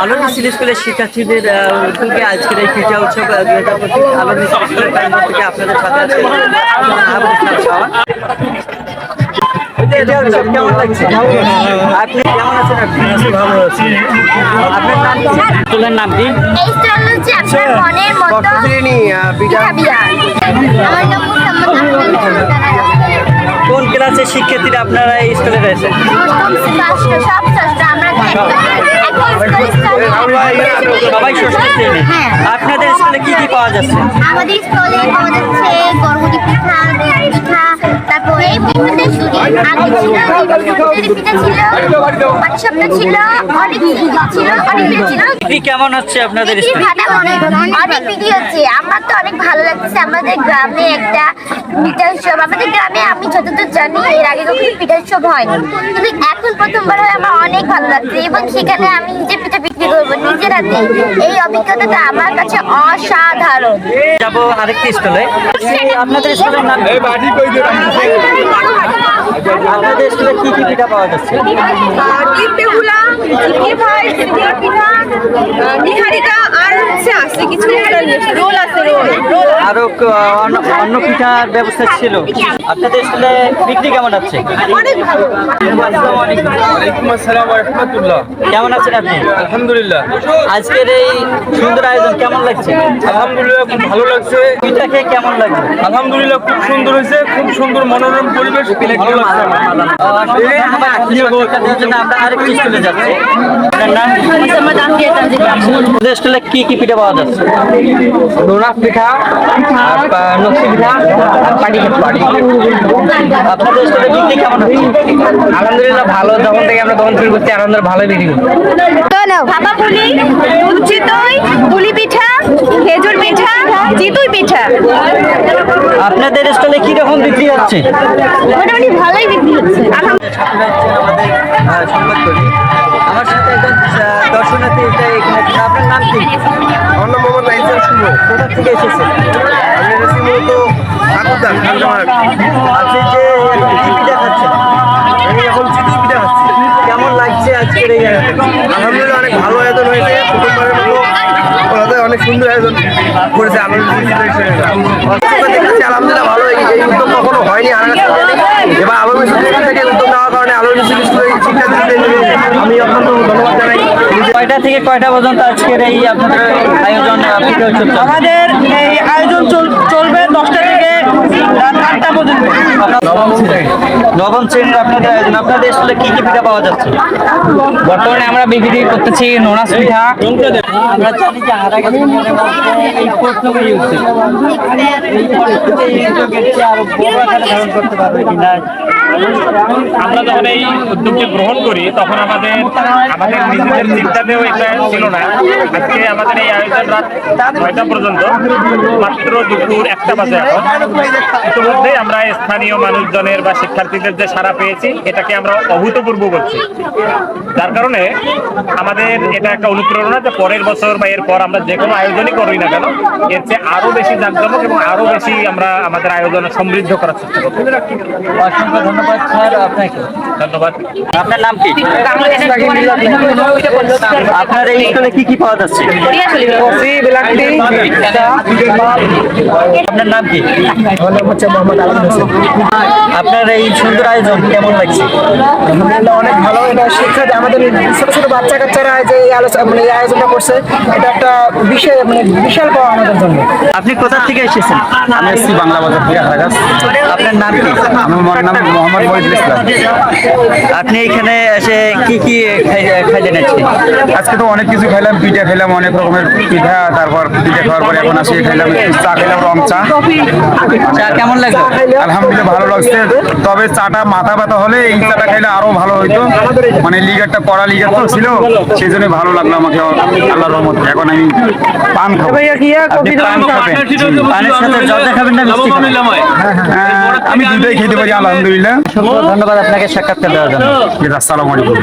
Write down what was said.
আলোর মিছিল স্কুলের শিক্ষার্থীদের উদ্যোগে আজকের এই পিঠা উৎসব দুই হাজার পঁচিশ আলোর মিছিল স্কুলের প্রাঙ্গণ থেকে আপনাদের সাথে আছে। আপনি কেমন আছেন আপনি? ভালো আছি আপনার নাম কি? স্কুলের নাম পিঠা কোন ক্লাসের শিক্ষার্থীরা আপনারা এই স্কুলে রয়েছেন সবাই ষষ্ঠ শ্রেণি। আপনাদের স্কুলে কি কি পাওয়া যাচ্ছে? আমাদের স্টলে পাওয়া যাচ্ছে গরমুটি পিঠা পিঠা তারপর এই পিঠাতে শুনি আগে ছিল ছিল ছিল অনেক ছিল অনেক ছিল কি কেমন হচ্ছে আপনাদের অনেক অনেক হচ্ছে। আমার তো অনেক ভালো লাগছে। আমাদের গ্রামে একটা পিঠা উৎসব আমাদের গ্রামে আমি যতদূর জানি এর আগে কখনো পিঠা উৎসব হয়নি। কিন্তু এখন প্রথমবার হয়ে আমার অনেক ভালো লাগছে এবং সেখানে আমি নিজে পিঠা বিক্রি করব। নিজের হাতে এই অভিজ্ঞতাটা আমার কাছে অসাধারণ। যাব আরেকটি স্কুলে আপনাদের স্কুলের নাম আপনাদের স্কুলে কি কি পিঠা পাওয়া যাচ্ছে? পিঠা আর হচ্ছে আছে কিছু রোল আছে রোল রোল। আরও অন্য পিঠার ব্যবস্থা ছিল। আপনাদের স্কুলে বিক্রি কেমন হচ্ছে অনেক ভালো। ওয়ালাইকুম আসসালাম রহমতুল্লাহ। কেমন আছেন আপনি? আলহামদুলিল্লাহ। আজকের এই সুন্দর আয়োজন কেমন লাগছে? আলহামদুলিল্লাহ খুব ভালো লাগছে। পিঠা খেয়ে কেমন লাগছে? আলহামদুলিল্লাহ খুব সুন্দর হয়েছে খুব সুন্দর মনোরম পরিবেশ ভালো লাগছে। আমার। আরেকটি যাচ্ছি। স্কুলে কি কি পিঠা পাওয়া যাচ্ছে। ডোনাট পিঠা আর নকশি পিঠা আর পাটি পাটি বিক্রি কেমন হচ্ছে? আলহামদুলিল্লাহ ভালো। যখন থেকে আমরা তখন শুরু করছি আনন্দের ভালো বিক্রি করছি ভাপা পুলি দুধ চিতই পুলি পিঠা খেজুর পিঠা চিতুই পিঠা। আপনাদের স্কুলে কি রকম বিক্রি হচ্ছে? মোটামুটি ভালোই বিক্রি হচ্ছে। আমাদের সংবাদকর্মী দর্শনার্থী এটা এখানে। আপনার নাম কি? আমার নাম মোহাম্মদ রাইসান শুভ। কোথা থেকে আমি এসেছি মূলত ঠাকুরদার খানজামার আপনি যে কি পিঠা খাচ্ছেন আমি এখন কেমন লাগছে আজকের এই আলহামদুলিল্লাহ অনেক ভালো আয়োজন হয়েছে। প্রথমবারের মতো অনেক সুন্দর আয়োজন করেছে আনন্দ আলহামদুলিল্লাহ এই এই উদ্যোগ কখনো হয়নি এবার আলোর মিছিল থেকে উদ্যোগ নেওয়ার কারণে আলোর মিছিল স্কুলের শিক্ষার্থীদের আমি অত্যন্ত ধন্যবাদ জানাই কয়টা থেকে কয়টা পর্যন্ত আজকের এই আপনাদের আয়োজন? আমাদের এই আয়োজন চল- চলবে দশটা থেকে রাত আটটা পর্যন্ত। নবম শ্রেণির আপনাদের আয়োজন। আপনাদের স্কুলে কি কি পিঠা পাওয়া যাচ্ছে? বর্তমানে আমরা বিক্রি করতেছি নোনাস পিঠা। আমরা জানি যে হারা গেছে মনে মধ্যে আমরা যখন এই উদ্যোগকে গ্রহণ করি, তখন আমাদের আমাদের নিজেদের চিন্তাতেও এটা ছিল না। আজকে আমাদের এই আয়োজন রাত ছয়টা পর্যন্ত, মাত্র দুপুর একটা বাজে এখন। ইতিমধ্যেই আমরা স্থানীয় মানুষজনের বা শিক্ষার্থীদের যে সারা পেয়েছি, এটাকে আমরা অভূতপূর্ব করছি। যার কারণে আমাদের এটা একটা অনুপ্রেরণা যে পরের বছর বা এরপর আমরা যে কোনো আয়োজনই করি না কেন, এর চেয়ে আরও বেশি জাঁকজমক এবং আরও বেশি আমরা আমাদের আয়োজন সমৃদ্ধ করার চেষ্টা করছি অসংখ্য ধন্যবাদ স্যার আপনাকে। ধন্যবাদ। আপনার নাম কি? আপনার এই স্কুলে কি কি পাওয়া যাচ্ছে? আপনার নাম কি? আপনার এই সুন্দর আয়োজন কেমন লাগছে? আলহামদুলিল্লাহ অনেক ভালো। এটা শিক্ষা আমাদের ছোট ছোট বাচ্চা কাচ্চারা যে এই আলোচনা মানে এই আয়োজনটা করছে এটা একটা বিশাল মানে বিশাল পাওয়া আমাদের জন্য। আপনি কোথা থেকে এসেছেন? আমি এসেছি বাংলা বাজার থেকে আপনার নাম কি? আমার নাম মোহাম্মদ মহিদুল ইসলাম। আপনি এখানে এসে কি কি নিচ্ছেন আজকে? তো অনেক কিছু খাইলাম পিঠা খেলাম অনেক রকমের পিঠা তারপর পিঠা খাওয়ার পরে এখন আসি খাইলাম চা খেলাম রং চা। চা কেমন লাগল? আলহামদুলিল্লাহ ভালো লাগছে। তবে চাটা মাথা ব্যথা হলে এই চাটা খাইলে আরও ভালো হইতো। মানে লিগারটা পড়া লিগার তো ছিল সেই জন্য ভালো লাগল আমাকে আল্লাহ রহমত। এখন আমি পান খাব। আপনি পান খাবেন। পানের সাথে মিষ্টি খাবেন। হ্যাঁ, আমি দুটোই খেতে পারি আলহামদুলিল্লাহ। ধন্যবাদ আপনাকে সাক্ষাৎকার দেওয়ার জন্য। আসসালামু আলাইকুম।